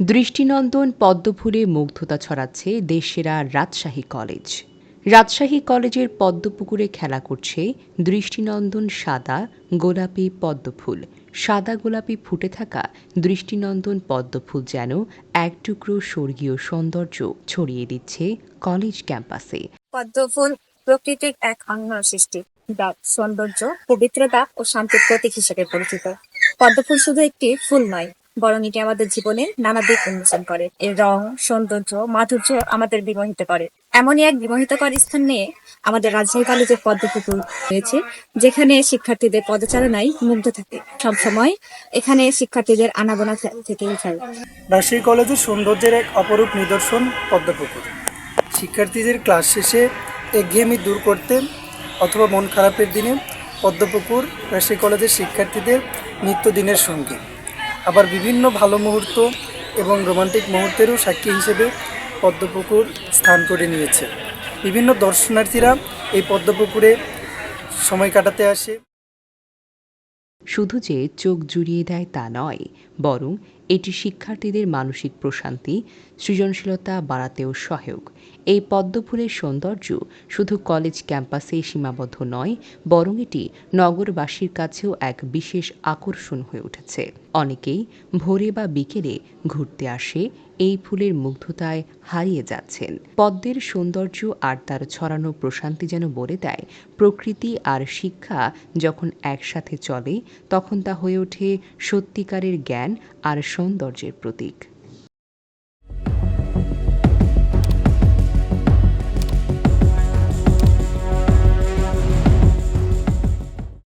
দৃষ্টিনন্দন পদ্মফুলে মুগ্ধতা ছড়াচ্ছে দেশেরা রাজশাহী কলেজ। রাজশাহী কলেজের পদ্মপুকুরে খেলা করছে দৃষ্টিনন্দন সাদা গোলাপি পদ্মফুল। সাদা গোলাপি ফুটে থাকা দৃষ্টিনন্দন পদ্মফুল যেন এক টুকরো স্বর্গীয় সৌন্দর্য ছড়িয়ে দিচ্ছে কলেজ ক্যাম্পাসে। পদ্মফুল প্রকৃতির এক অন্য সৃষ্টি, যা সৌন্দর্য, পবিত্রতা ও শান্তির প্রতীক হিসেবে পরিচিত। পদ্মফুল শুধু একটি ফুল নয় বরং এটি আমাদের জীবনে নানা দিক উন্মোচন করে। এর রং, সৌন্দর্য, মাধুর্য আমাদের বিমোহিত করে। এমনই এক বিমোহিতকর স্থান নিয়ে আমাদের রাজশাহী কলেজের পদ্মপুকুর রয়েছে, যেখানে শিক্ষার্থীদের পদচারণায় মুগ্ধ থাকে। সবসময় এখানে শিক্ষার্থীদের আনাগোনা থেকেই যায় রাজশাহী কলেজের সৌন্দর্যের এক অপরূপ নিদর্শন পদ্মপুকুর। শিক্ষার্থীদের ক্লাস শেষে একঘেয়েমি দূর করতে অথবা মন খারাপের দিনে পদ্মপুকুর রাজশাহী কলেজের শিক্ষার্থীদের নিত্যদিনের সঙ্গী। আবার বিভিন্ন ভালো মুহূর্ত এবং রোমান্টিক মুহূর্তেরও সাক্ষী হিসেবে পদ্মপুকুর স্থান করে নিয়েছে। বিভিন্ন দর্শনার্থীরা এই পদ্মপুকুরে সময় কাটাতে আসে। শুধু যে চোখ জুড়িয়ে দেয় তা নয়, বরং এটি শিক্ষার্থীদের মানসিক প্রশান্তি, সৃজনশীলতা বাড়াতেও সহায়ক। এই পদ্মফুলের সৌন্দর্য শুধু কলেজ ক্যাম্পাসে সীমাবদ্ধ নয়, বরং এটি নগরবাসীর কাছেও এক বিশেষ আকর্ষণ হয়ে উঠেছে। অনেকেই ভোরে বা বিকেলে ঘুরতে আসে এই ফুলের মুগ্ধতায় হারিয়ে যাচ্ছেন। পদ্মের সৌন্দর্য আর তার ছড়ানো প্রশান্তি যেন বলে দেয়, প্রকৃতি আর শিক্ষা যখন একসাথে চলে, তখন তা হয়ে ওঠে সত্যিকারের জ্ঞান আর সৌন্দর্যের প্রতীক।